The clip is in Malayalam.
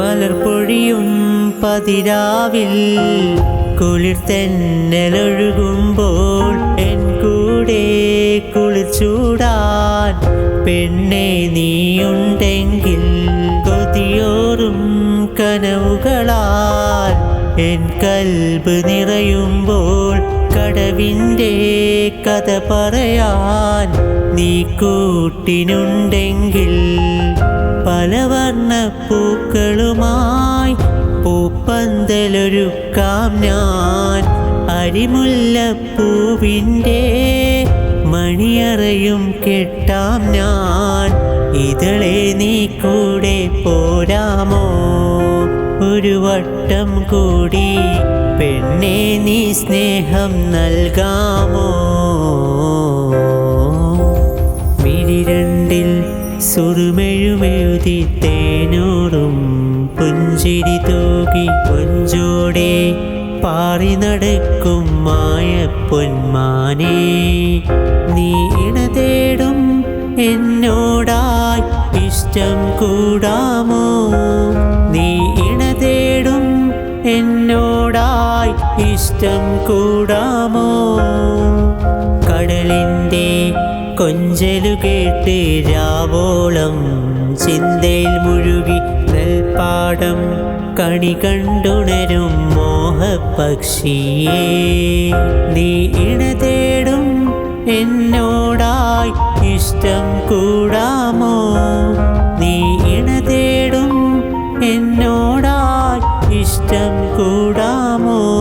മലർപ്പൊഴിയും പതിരാവിൽ കുളിർ തെന്നലൊഴുകുമ്പോൾ എൻ കൂടെ കുളിർ ചൂടാൻ പെണ്ണെ നീയുണ്ടെങ്കിൽ കൊതിയോറും കനവുകളാൽ എൻ കൽബ് നിറയുമ്പോൾ കടവിന്റെ കഥ പറയാൻ നീ കൂട്ടിനുണ്ടെങ്കിൽ പൂക്കളുമായി പൂപ്പന്തലൊരുക്കാം ഞാൻ. അരിമുല്ലപ്പൂവിന്റെ മണിയറയും കെട്ടാം ഞാൻ. ഇതളെ നീ കൂടെ പോരാമോ? ഒരു വട്ടം കൂടി പെണ്ണെ നീ സ്നേഹം നൽകാമോ? സുറുമെഴുമെഴുതി തേനോറും പുഞ്ചിരി തൂകി പൊഞ്ചോടെ പാറി നടക്കും മായ പൊന്മാനെ. നീ ഇണ തേടും ഇഷ്ടം കൂടാമോ? നീ ഇണ തേടും എന്നോടായി ഇഷ്ടം കൂടാമോ? കൊഞ്ചലു കേട്ട് രാവോളം ചിന്തയിൽ മുഴുകി നെൽപ്പാടം കണി കണ്ടുണരും മോഹപക്ഷിയേ നീ ഇണ തേടും എന്നോടായി ഇഷ്ടം കൂടാമോ? നീ ഇണ തേടും എന്നോടായി ഇഷ്ടം കൂടാമോ?